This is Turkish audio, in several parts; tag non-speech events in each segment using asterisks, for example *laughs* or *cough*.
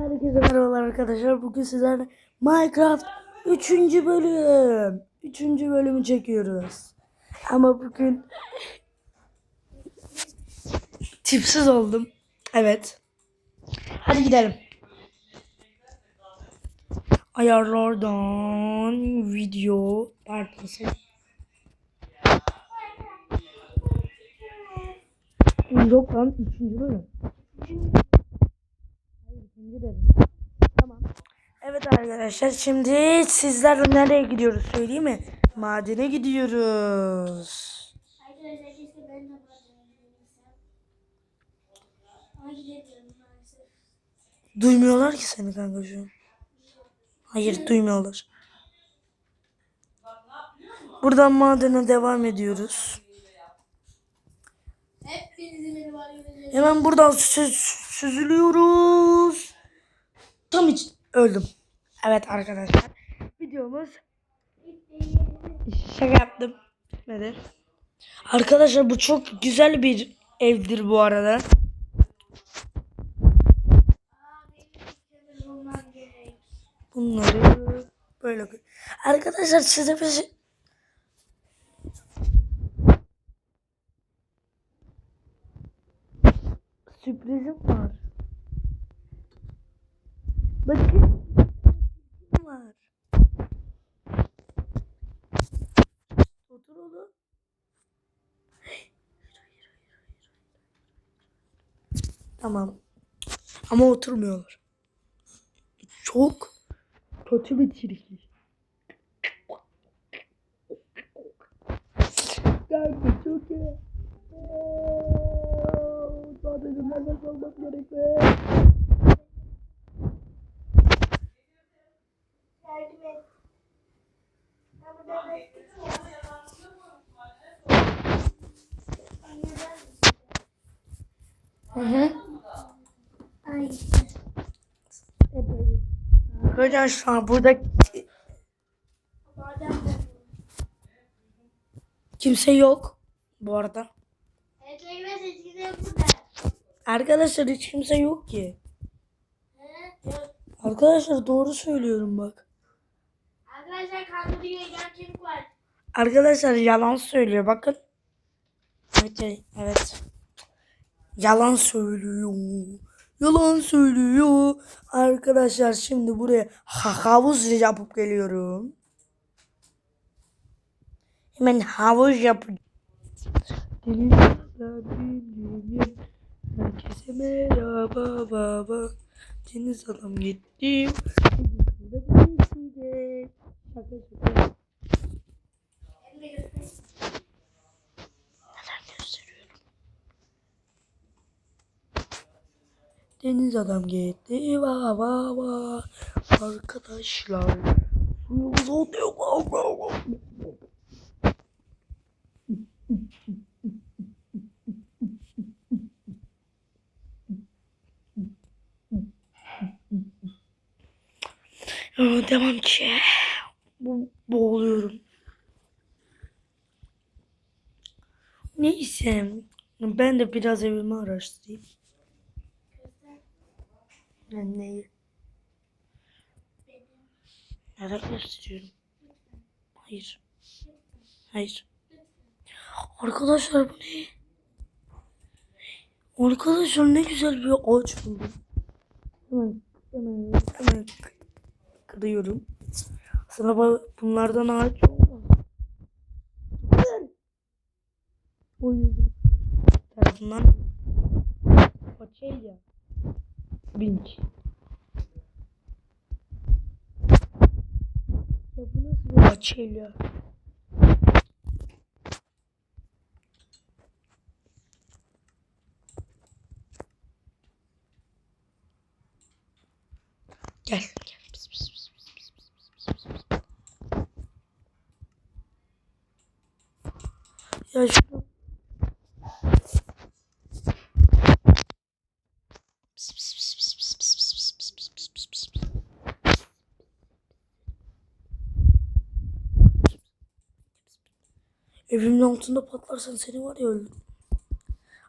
Herkese merhabalar arkadaşlar. Bugün sizlerle Minecraft 3. bölüm. 3. bölümü çekiyoruz. Ama bugün tipsiz oldum. Evet. Hadi gidelim. Ayarlardan video partisi. Yok lan 3. bölüm. Hayır, ikinci dedim. Tamam. Evet arkadaşlar şimdi sizlerle nereye gidiyoruz söyleyeyim mi? Madene gidiyoruz. Duymuyorlar ki seni kanka şu. Hayır duymuyorlar. Buradan madene devam ediyoruz. Hemen buradan sü- süzülüyoruz. Tam için öldüm. Evet arkadaşlar. Videomuz şaka yaptım. Bitmedi. Arkadaşlar bu çok güzel bir evdir bu arada. Bunları böyle Arkadaşlar size bir şey... Sürprizim var. Bakın. Var. Otur oğlum. Tamam. Ama oturmuyorlar. Çok kötü bir tilki. Kanka çok iyi. Sadece nefes almak gerek be. Yardım et. Ama ben de Hı hı. Ay. Arkadaşlar burada kimse yok bu arada. Arkadaşlar hiç kimse yok ki. Arkadaşlar doğru söylüyorum bak. Arkadaşlar kandırıyor. Çocuk var. Arkadaşlar yalan söylüyor bakın. Evet. evet. Yalan söylüyor. Yalan söylüyor. Arkadaşlar şimdi buraya ha- havuz yapıp geliyorum. Hemen havuz yap. Herkese merhaba baba. Deniz adam gittim. Şaka şaka. Hem de göstereyim. Neler gösteriyorum. Deniz adam gitti va va va arkadaşlar suyumuz oluyor Devam ki. Bu, boğuluyorum. Neyse. Ben de biraz evimi araştırayım. Ben neyi? Neden gösteriyorum? Hayır. Hayır. Arkadaşlar bu ne? Arkadaşlar ne güzel bir ağaç buldum. Hemen hemen hemen kırıyorum. Aslında bu- bunlardan ağaç. O yüzden tarafından Paçayla Vinç. Ya bu nasıl bir paçayla? Gel Evimin altında patlarsan seni var ya öldüm.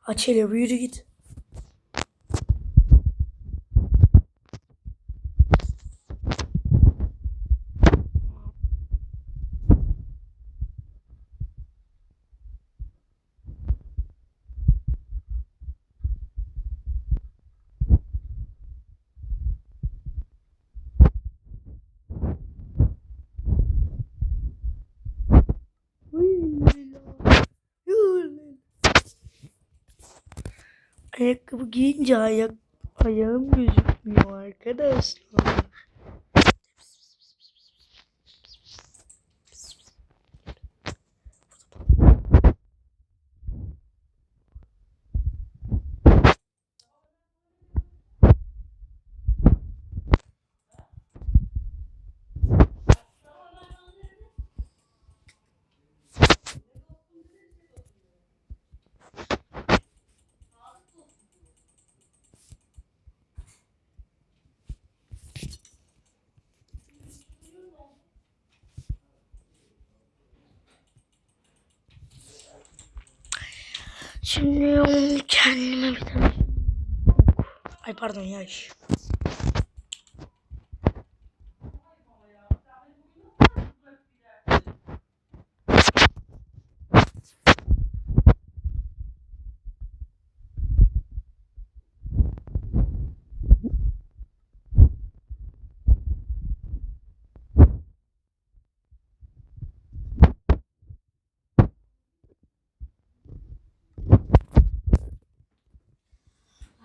Aç hele yürü git. Ayakkabı giyince ayak ayağım gözükmüyor arkadaşlar. Şimdi onu kendime bir tane... Ay pardon yaş.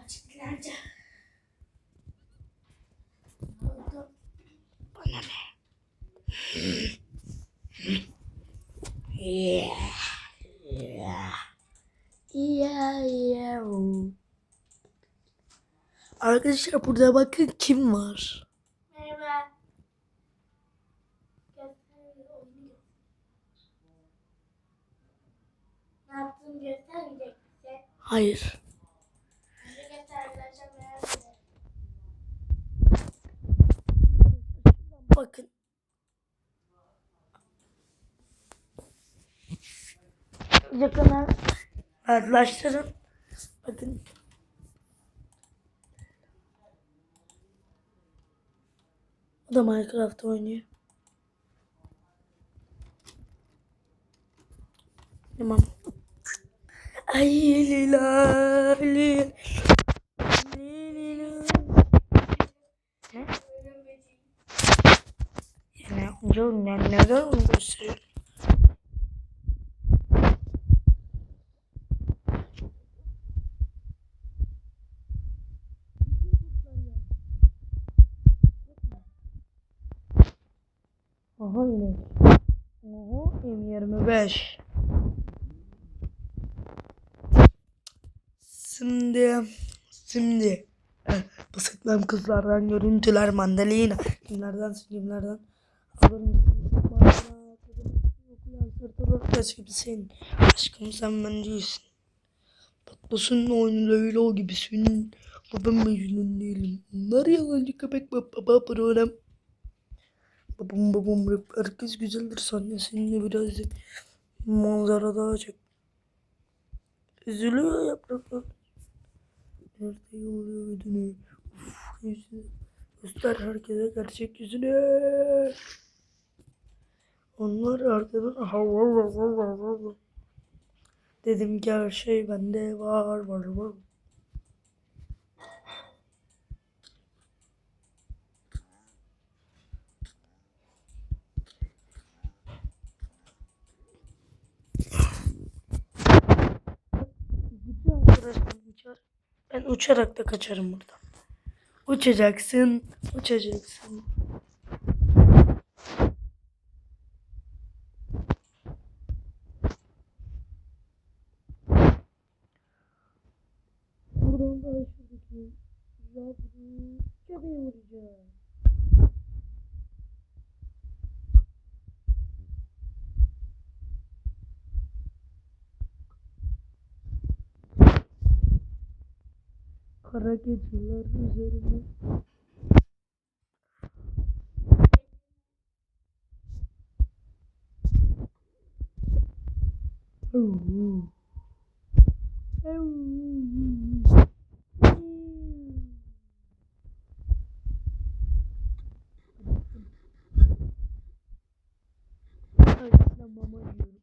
Açık nerede? Bana ne? Yeah. Yeah. Yeah, yeah. Arkadaşlar burada bakın kim var. Merhaba. Ne yaptığını göstermeyecek? Hayır. Bakın. Yakına yaklaştırın. Bakın. O da Minecraft oynuyor. Tamam. Ay lila lila. Yani neden onu gösteriyorum? Aha inek. Aha M25. Şimdi, şimdi eh, bu sıklam kızlardan görüntüler mandalina. Kimlerden kimlerden alır mısın? Gibisin. Aşkım sen bence iyisin. Tatlısın oyunu Leyla gibisin. Ama ben Mecnun değilim. Bunlar yalancı köpek baba program. Babam babam rap herkes güzeldir sahnesinde biraz manzara daha çok. Üzülüyor yapraklar. Nerede yoluyor ödünü? Uf yüzünü. Göster herkese gerçek yüzünü. Onlar arkadan var var var var var. Dedim ki her şey bende var var var. Arkadaşlarım uçar. Ben uçarak da kaçarım buradan. Uçacaksın, uçacaksın. Buradan da şuradaki yavru köpeği vuracağım. Kara geceler üzerine. Au. Au. Ay, sen mama yiyorum.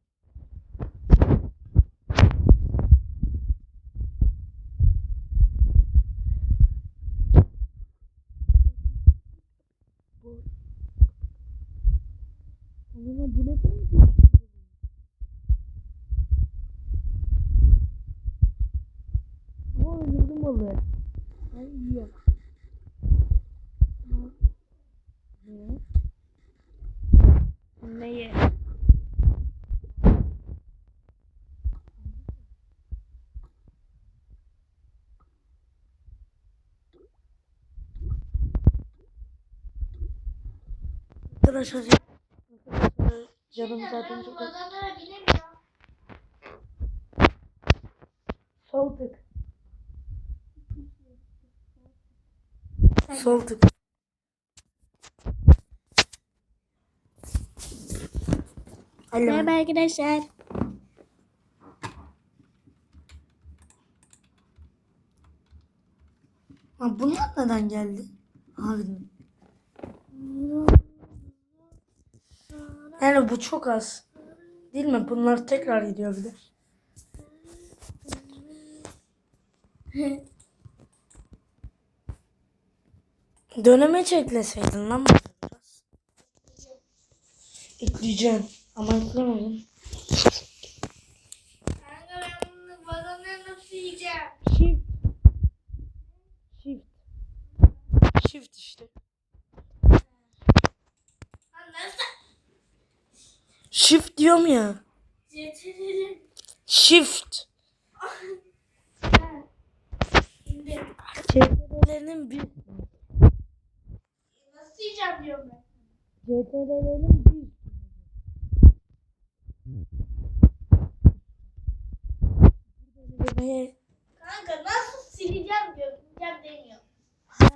Bu. Ulan bu ne kadar değişik. Ben yiyorum. Neyi? Arkadaşlar, canım zaten çok az. Sol tık. Sol tık. Alo. Merhaba arkadaşlar. Ha, bunlar neden geldi? Abi. Yani bu çok az. Değil mi? Bunlar tekrar gidiyor bir de. *laughs* Döneme ekleseydin lan biraz. Ekleyeceğim. Ama eklemedim. Kanka ben bunu badana nasıl yiyeceğim? Shift. Shift. Shift işte. Ha nasıl? Shift diyorum ya. Ceterim. Shift. Şimdi CTRL'nin bir. nasıl yiyeceğim diyorum ben. CTRL'nin bir. Kanka nasıl sileceğim diyorum. Sileceğim demiyor. ha.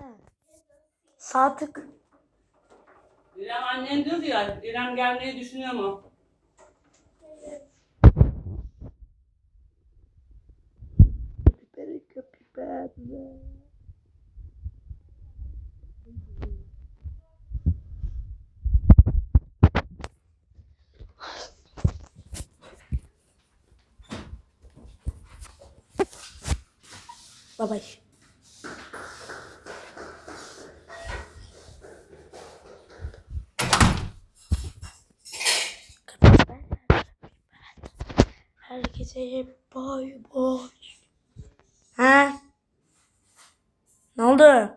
Sağ tık. İrem annen diyordu ya, İrem gelmeyi düşünüyor mu? Bye bye. Herkese bay bay. Ha? Ne oldu?